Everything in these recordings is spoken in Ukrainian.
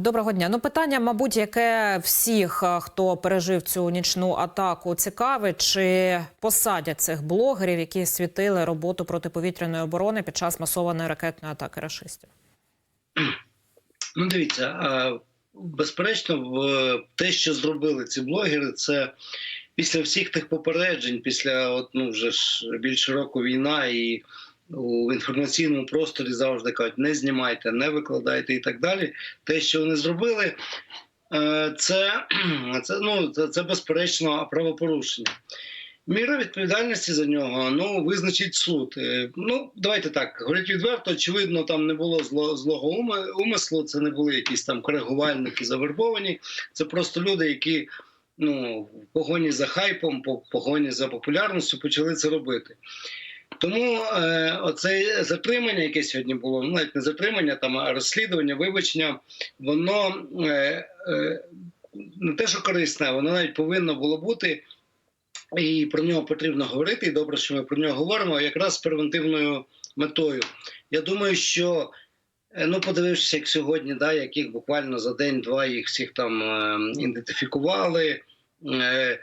Доброго дня. Ну питання, мабуть, яке всіх, е, хто пережив цю нічну атаку, цікавить, чи посадять цих блогерів, які світили роботу протиповітряної оборони під час масованої ракетної атаки рашистів. Ну, дивіться, безперечно, в те, що зробили ці блогери, це після всіх тих попереджень, після от, ну, вже ж більше року війна і у інформаційному просторі завжди кажуть, не знімайте, не викладайте і так далі. Те, що вони зробили, е, це, це, ну, це, це безперечно правопорушення. Міра відповідальності за нього ну визначить суд. Е, Ну давайте так говорять відверто. Очевидно, там не було зло, злого умислу. Це не були якісь там коригувальники завербовані. Це просто люди, які ну в погоні за хайпом, по погоні за популярністю почали це робити. Тому е, оце затримання, яке сьогодні було, ну навіть не затримання, там а розслідування, вибачення, воно е, е, не те, що корисне, воно навіть повинно було бути і про нього потрібно говорити. І добре, що ми про нього говоримо, якраз з превентивною метою. Я думаю, що е, ну, подивившись, як сьогодні, да, яких буквально за день-два їх всіх там е, ідентифікували, е,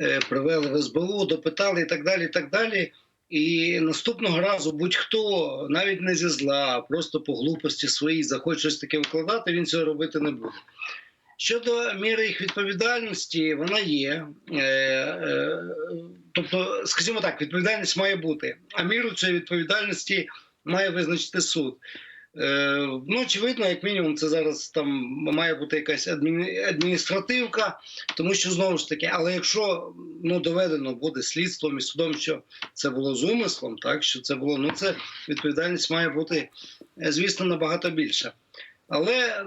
е, привели в СБУ, допитали і так далі. І так далі. І наступного разу будь-хто, навіть не зі зла, а просто по глупості своїй захоче щось таке викладати, він цього робити не буде. Щодо міри їх відповідальності, вона є. Е, е, тобто, скажімо так, відповідальність має бути, а міру цієї відповідальності має визначити суд. Е, ну, очевидно, як мінімум, це зараз там має бути якась адміні- адміністративка, тому що знову ж таки, але якщо ну доведено буде слідством і судом, що це було з умислом, так що це було, ну це відповідальність має бути, е, звісно, набагато більша. Але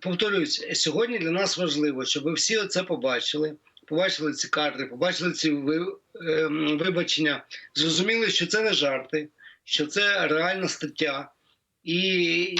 повторюсь, сьогодні для нас важливо, щоб всі це побачили, побачили ці кадри, побачили ці ви- ем, вибачення, зрозуміли, що це не жарти, що це реальна стаття, і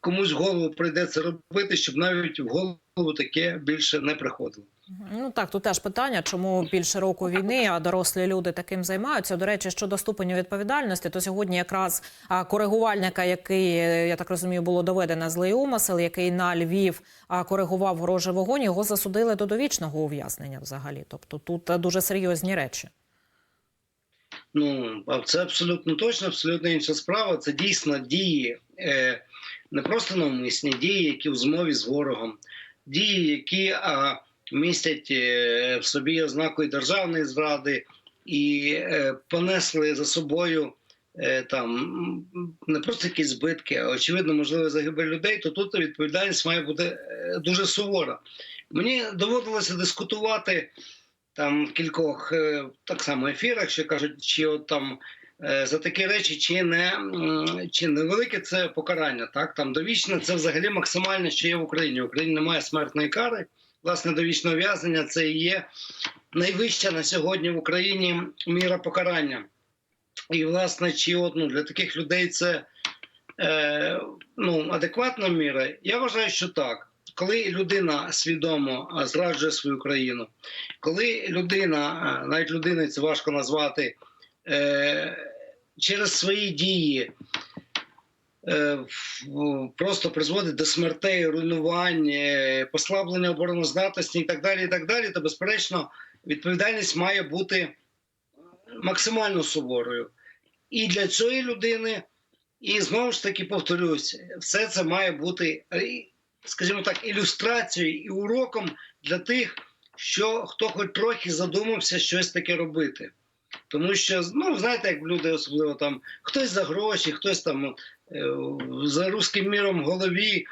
комусь голову прийде це робити, щоб навіть в голову таке більше не приходило. Ну так, тут теж питання, чому більше року війни, а дорослі люди таким займаються. До речі, щодо ступеню відповідальності, то сьогодні якраз коригувальника, який я так розумію, було доведено злий умисел, який на Львів коригував ворожий вогонь, його засудили до довічного ув'язнення взагалі. Тобто тут дуже серйозні речі. Ну це абсолютно точно, абсолютно інша справа. Це дійсно дії е, не просто навмисні дії, які в змові з ворогом, дії, які а, містять е, в собі ознакою державної зради і е, понесли за собою. е, Там не просто якісь збитки, а очевидно, можливо, загибель людей, то тут відповідальність має бути е, дуже сувора. Мені доводилося дискутувати там в кількох е, так само ефірах, що кажуть, чи от там е, за такі речі, чи не чи не велике це покарання. Так там довічне це взагалі максимальне, що є в Україні. В Україні немає смертної кари. Власне, довічне ув'язнення це і є найвища на сьогодні в Україні міра покарання. І, власне, чи от, ну, для таких людей це е, ну, адекватна міра? Я вважаю, що так. Коли людина свідомо зраджує свою країну, коли людина, навіть людиною це важко назвати, е, через свої дії е, просто призводить до смертей, руйнувань, е, послаблення обороноздатності і так далі, і так далі, то безперечно відповідальність має бути максимально суворою. І для цієї людини, і знову ж таки повторюсь, все це має бути, е, скажімо так, ілюстрацією і уроком для тих, що хто хоч трохи задумався щось таке робити. Тому що, ну, знаєте, як люди особливо там хтось за гроші, хтось там е, за руським міром в голові.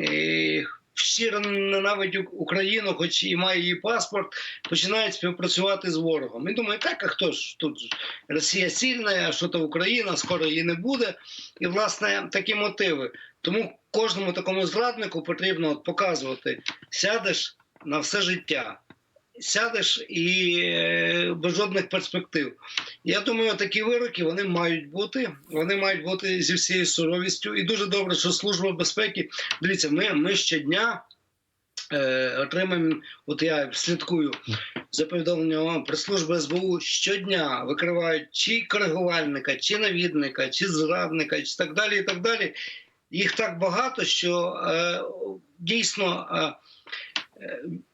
е, Щиро ненавидять Україну, хоч і має її паспорт, починають співпрацювати з ворогом. І думаю, так, а хто ж тут? Росія сильна, а що то Україна, скоро її не буде. І, власне, такі мотиви. Тому кожному такому зраднику потрібно от показувати: сядеш на все життя, сядеш і е, без жодних перспектив. Я думаю, такі вироки вони мають бути. Вони мають бути зі всією суровістю. І дуже добре, що служба безпеки. Дивіться, ми, ми щодня. Е, отримаємо, от я слідкую за повідомленням прес-служби СБУ щодня викривають чи коригувальника, чи навідника, чи зрадника, чи так далі. І так далі. Їх так багато, що е, дійсно е,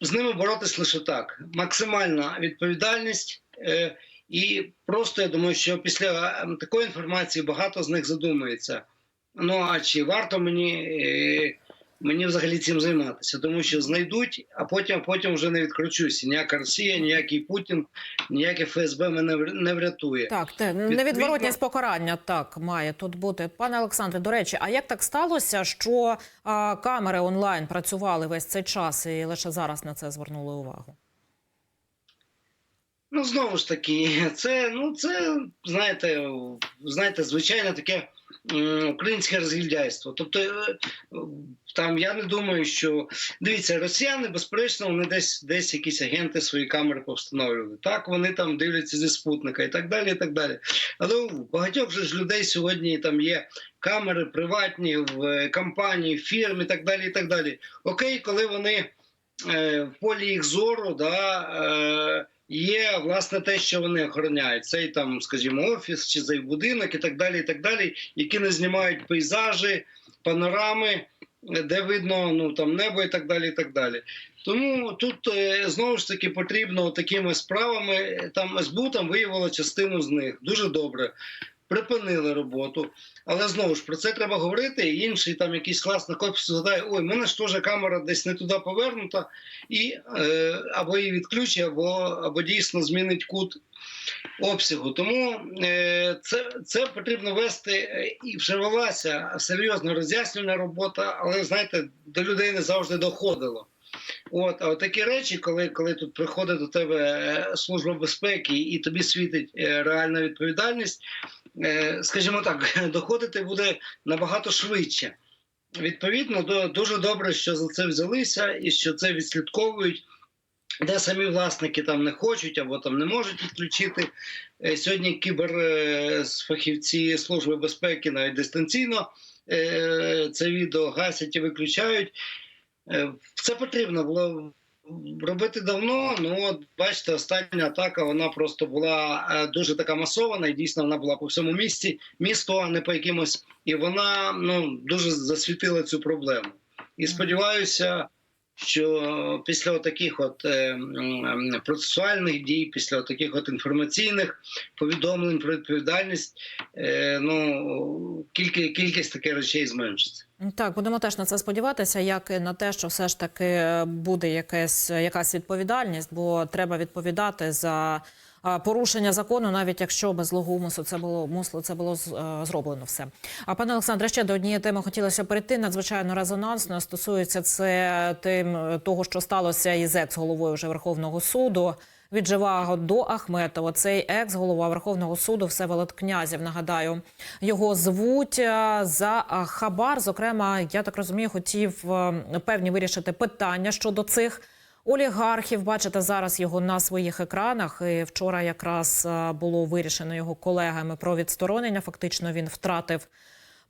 з ними боротись лише так: максимальна відповідальність. е, І просто я думаю, що після е, такої інформації багато з них задумається. Ну а чи варто мені, е, мені взагалі цим займатися? Тому що знайдуть, а потім, потім вже не відкручуся. Ніяка Росія, ніякий Путін, ніяке ФСБ мене не врятує. Так, те, Відповідно- невідворотність покарання так має тут бути. Пане Олександре, до речі, а як так сталося, що а, камери онлайн працювали весь цей час і лише зараз на це звернули увагу? Ну, знову ж таки, це, ну, це, знаєте, знаєте, звичайне таке українське розгільдяйство. Тобто, е, там я не думаю, що дивіться, росіяни, безперечно, вони десь десь якісь агенти свої камери повстановлювали. Так, вони там дивляться зі спутника і так далі. і так далі. Але у багатьох же ж людей сьогодні там є камери приватні в е, компанії, в фірмі і так далі. і так далі. Окей, коли вони е, в полі їх зору, да, є власне те, що вони охороняють. Цей там, скажімо, офіс чи цей будинок і так далі, і так далі, які не знімають пейзажі, панорами, де видно ну там небо і так далі. і так далі. Тому тут е, знову ж таки потрібно такими справами. Там СБУ там виявило частину з них дуже добре. Припинили роботу, але знову ж про це треба говорити. І інший там якийсь класний офіс згадає: ой, мене ж теж камера десь не туди повернута, і е, або її відключить, або, або дійсно змінить кут обсягу. Тому е, це, це потрібно вести е, і вже велася серйозна роз'яснювальна робота, але знаєте, до людей не завжди доходило. От, а от такі речі, коли, коли тут приходить до тебе е, служба безпеки і тобі світить е, реальна відповідальність, скажімо так, доходити буде набагато швидше. Відповідно, дуже добре, що за це взялися і що це відслідковують. Де самі власники там не хочуть або там не можуть відключити. Е, Сьогодні кіберфахівці Служби безпеки навіть дистанційно е, це відео гасять і виключають. Е, Це потрібно було робити давно. Ну от бачите, остання атака вона просто була е, дуже така масована, і дійсно вона була по всьому місті, місту, а не по якимось. І вона ну дуже засвітила цю проблему. І сподіваюся, що після таких от е, процесуальних дій, після таких от інформаційних повідомлень про відповідальність, е, ну кількість, кількість таких речей зменшиться. Так, будемо теж на це сподіватися, як і на те, що все ж таки буде якась, якась відповідальність, бо треба відповідати за порушення закону, навіть якщо без злого умислу це було мусло, це було е, зроблено все. А пане Олександре, ще до однієї теми хотілося перейти. Надзвичайно резонансно стосується це тим е, того, що сталося із екс-головою вже Верховного суду. Від Живаго до Ахметова. Цей екс-голова Верховного суду Всеволод Князів. Нагадаю, його звуть е, за хабар. Зокрема, я так розумію, хотів певні вирішити питання щодо цих олігархів. Бачите зараз його на своїх екранах. І вчора якраз е, було вирішено його колегами про відсторонення. Фактично він втратив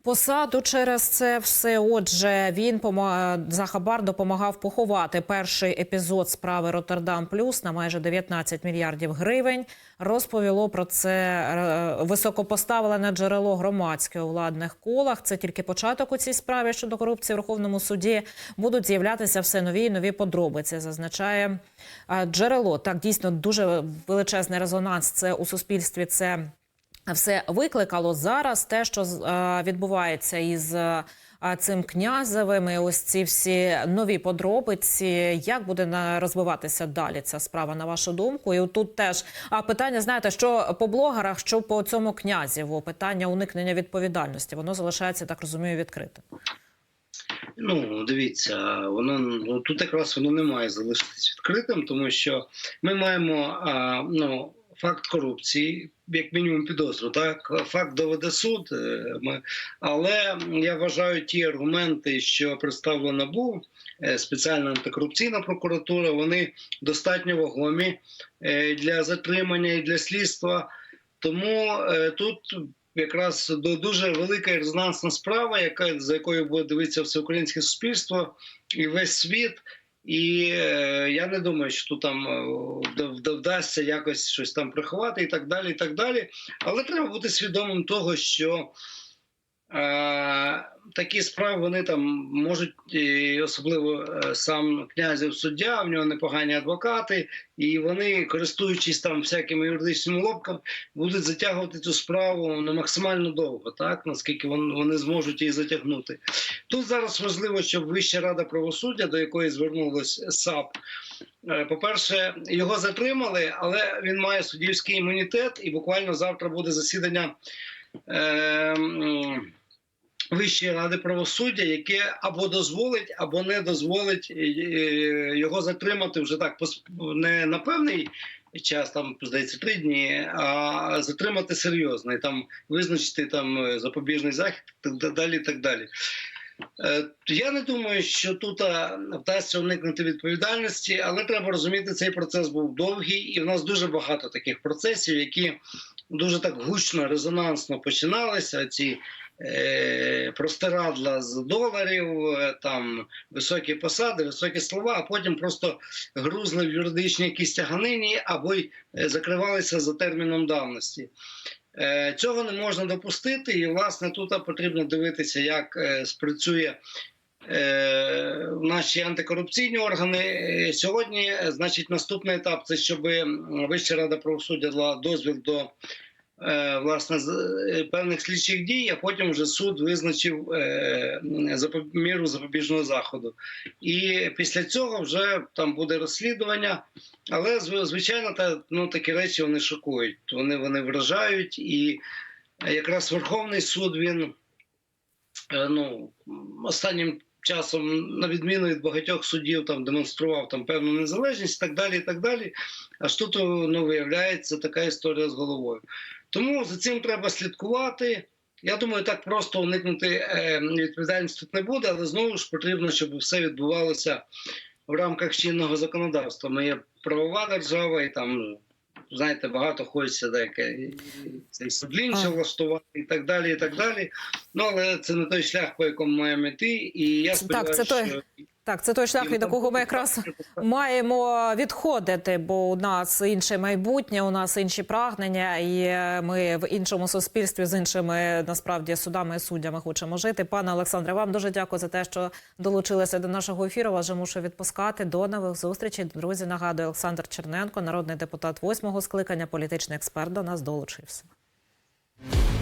посаду через це все. Отже, він за хабар допомагав поховати перший епізод справи Роттердам Плюс на майже 19 мільярдів гривень. Розповіло про це е, високопоставлене джерело громадське у владних колах. Це тільки початок у цій справі щодо корупції в Верховному суді. Будуть з'являтися все нові і нові подробиці. Зазначає е, джерело. Так дійсно дуже величезний резонанс. Це у суспільстві. Це все викликало зараз те, що е, відбувається із е, цим князевим, і ось ці всі нові подробиці. Як буде розвиватися далі ця справа, на вашу думку? І тут теж питання, знаєте, що по блогерах, що по цьому князеву, питання уникнення відповідальності, воно залишається так розумію відкритим. Ну, дивіться, воно ну, тут якраз воно не має залишитись відкритим, тому що ми маємо а, ну, факт корупції, як мінімум підозру. Так, факт доведе суд. е, але я вважаю ті аргументи, що представлена НАБУ, е, спеціальна антикорупційна прокуратура, вони достатньо вагомі е, для затримання і для слідства. Тому тут якраз дуже велика резонансна справа, яка за якою буде дивитися всеукраїнське суспільство і весь світ. І е, я не думаю, що тут там е, вда- вда- вдасться якось щось там приховати і так далі. і так далі. Але треба бути свідомим того, що Такі справи вони там можуть, особливо е, сам князів суддя, в нього непогані адвокати, і вони, користуючись там всякими юридичними лобками, будуть затягувати цю справу ну, максимально довго, так наскільки вон- вони зможуть її затягнути. Тут зараз важливо, щоб Вища рада правосуддя, до якої звернулось САП, е, по-перше, його затримали, але він має суддівський імунітет, і буквально завтра буде засідання. Е, Вищої ради правосуддя, яке або дозволить, або не дозволить е, е, його затримати вже так не на певний час, там здається три дні, а затримати серйозно і там визначити там е, запобіжний захід, так далі. Так далі. Я не думаю, що тут вдасться уникнути відповідальності, але треба розуміти, цей процес був довгий, і в нас дуже багато таких процесів, які дуже так гучно, резонансно починалися. Ці е, простирадла з доларів, е, там високі посади, високі слова, а потім просто грузли в юридичній якійсь тяганині або й е, закривалися за терміном давності. Цього не можна допустити, і власне тут потрібно дивитися, як е, спрацює наші антикорупційні органи. Сьогодні, значить, наступний етап це щоб Вища рада правосуддя дала дозвіл до власне з- е, певних слідчих дій, а потім вже суд визначив е, міру запобіжного заходу. І після цього вже там буде розслідування. Але звичайно, та ну такі речі вони шокують. Вони вони вражають, і е, якраз Верховний суд він е, ну останнім часом, на відміну від багатьох судів, там демонстрував там певну незалежність, і так далі. і так далі. Аж тут ну, виявляється така історія з головою. Тому за цим треба слідкувати. Я думаю, так просто уникнути е, відповідальності тут не буде, але знову ж потрібно, щоб все відбувалося в рамках чинного законодавства. Ми є правова держава, і там, знаєте, багато хочеться деяке цей судлінця влаштувати і так далі. і так далі. Ну, але це не той шлях, по якому маємо йти. І я Так, сподіваюся, що Так, це той шлях, від якого ми якраз маємо відходити, бо у нас інше майбутнє, у нас інші прагнення, і ми в іншому суспільстві з іншими насправді судами і суддями хочемо жити. Пане Олександре, вам дуже дякую за те, що долучилися до нашого ефіру. Вас же мушу відпускати. До нових зустрічей. Друзі, нагадую, Олександр Черненко, народний депутат восьмого скликання, політичний експерт, до нас долучився.